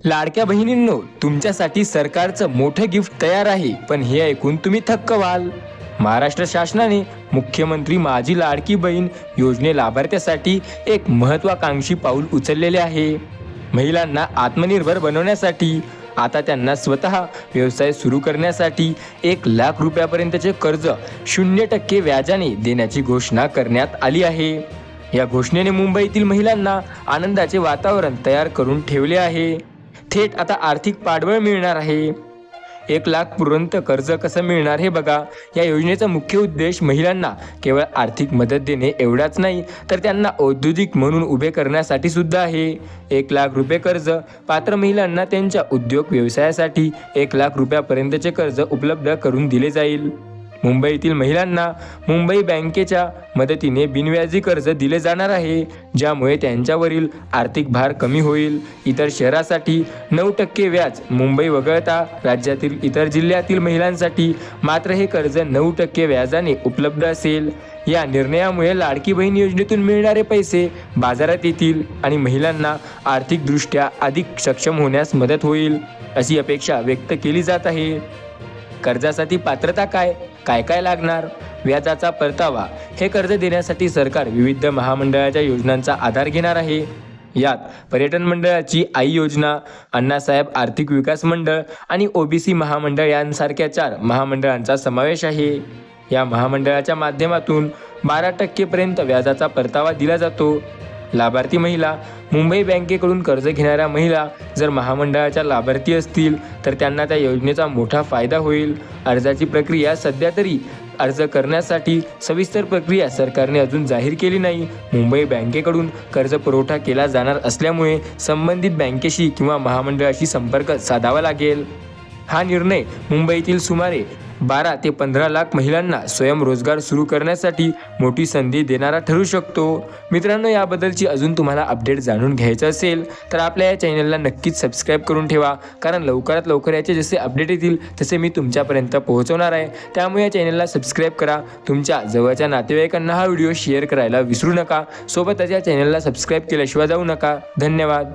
लाडक्या बहिणींनो तुमच्यासाठी सरकारचं मोठं गिफ्ट तयार आहे पण हे ऐकून तुम्ही थक्क व्हाल. महाराष्ट्र शासनाने मुख्यमंत्री माझी लाडकी बहीण योजने लाभार्थ्यासाठी एक महत्वाकांक्षी पाऊल उचललेले आहे. महिलांना आत्मनिर्भर बनवण्यासाठी आता त्यांना स्वतः व्यवसाय सुरू करण्यासाठी एक लाख रुपयापर्यंतचे कर्ज शून्य टक्के व्याजाने देण्याची घोषणा करण्यात आली आहे. या घोषणेने मुंबईतील महिलांना आनंदाचे वातावरण तयार करून ठेवले आहे. थेट आता आर्थिक पाठबळ मिळणार आहे. एक लाख पर्यंत कर्ज कसं मिळणार हे बघा. या योजनेचा मुख्य उद्देश महिलांना केवळ आर्थिक मदत देणे एवढाच नाही तर त्यांना औद्योगिक म्हणून उभे करण्यासाठी सुद्धा आहे. एक लाख रुपये कर्ज पात्र महिलांना त्यांच्या उद्योग व्यवसायासाठी एक लाख रुपयापर्यंतचे कर्ज उपलब्ध करून दिले जाईल. मुंबईतील महिलांना मुंबई बँकेच्या मदतीने बिनव्याजी कर्ज दिले जाणार आहे ज्यामुळे त्यांच्यावरील आर्थिक भार कमी होईल. इतर शहरासाठी नऊ टक्के व्याज मुंबई वगळता. राज्यातील इतर जिल्ह्यातील महिलांसाठी मात्र हे कर्ज नऊ टक्के व्याजाने उपलब्ध असेल. या निर्णयामुळे लाडकी बहीण योजनेतून मिळणारे पैसे बाजारात येतील आणि महिलांना आर्थिकदृष्ट्या अधिक सक्षम होण्यास मदत होईल अशी अपेक्षा व्यक्त केली जात आहे. कर्जासाठी पात्रता काय? काय काय लागणार? व्याजाचा परतावा हे कर्ज देण्यासाठी सरकार विविध महामंडळाच्या योजनांचा आधार घेणार आहे. यात पर्यटन मंडळाची आई योजना अण्णासाहेब आर्थिक विकास मंडळ आणि ओबीसी महामंडळ यांसारख्या चार महामंडळांचा समावेश आहे. या महामंडळाच्या माध्यमातून बारा टक्केपर्यंत व्याजाचा परतावा दिला जातो. लाभार्थी महिला मुंबई बँकेकडून कर्ज घेणाऱ्या महिला जर महामंडळाच्या लाभार्थी असतील तर त्यांना त्या योजनेचा मोठा फायदा होईल. अर्जाची प्रक्रिया सध्या तरी अर्ज करण्यासाठी सविस्तर प्रक्रिया सरकारने अजून जाहीर केली नाही. मुंबई बँकेकडून कर्ज पुरवठा केला जाणार असल्यामुळे संबंधित बँकेशी किंवा महामंडळाशी संपर्क साधावा लागेल. हा निर्णय मुंबईतील सुमारे बारा ते पंधरा लाख महिलांना स्वयंरोजगार सुरू करण्यासाठी मोठी संधी देणारा ठरू शकतो. मित्रांनो याबद्दलची अजून तुम्हाला अपडेट जाणून घ्यायचं असेल तर आपल्या या चॅनलला नक्कीच सबस्क्राईब करून ठेवा कारण लवकरात लवकर याचे जसे अपडेट येतील तसे मी तुमच्यापर्यंत पोहोचवणार आहे. त्यामुळे या चॅनलला सबस्क्राईब करा. तुमच्या जवळच्या नातेवाईकांना हा व्हिडिओ शेअर करायला विसरू नका. सोबतच या चॅनलला सबस्क्राईब केल्याशिवाय जाऊ नका. धन्यवाद.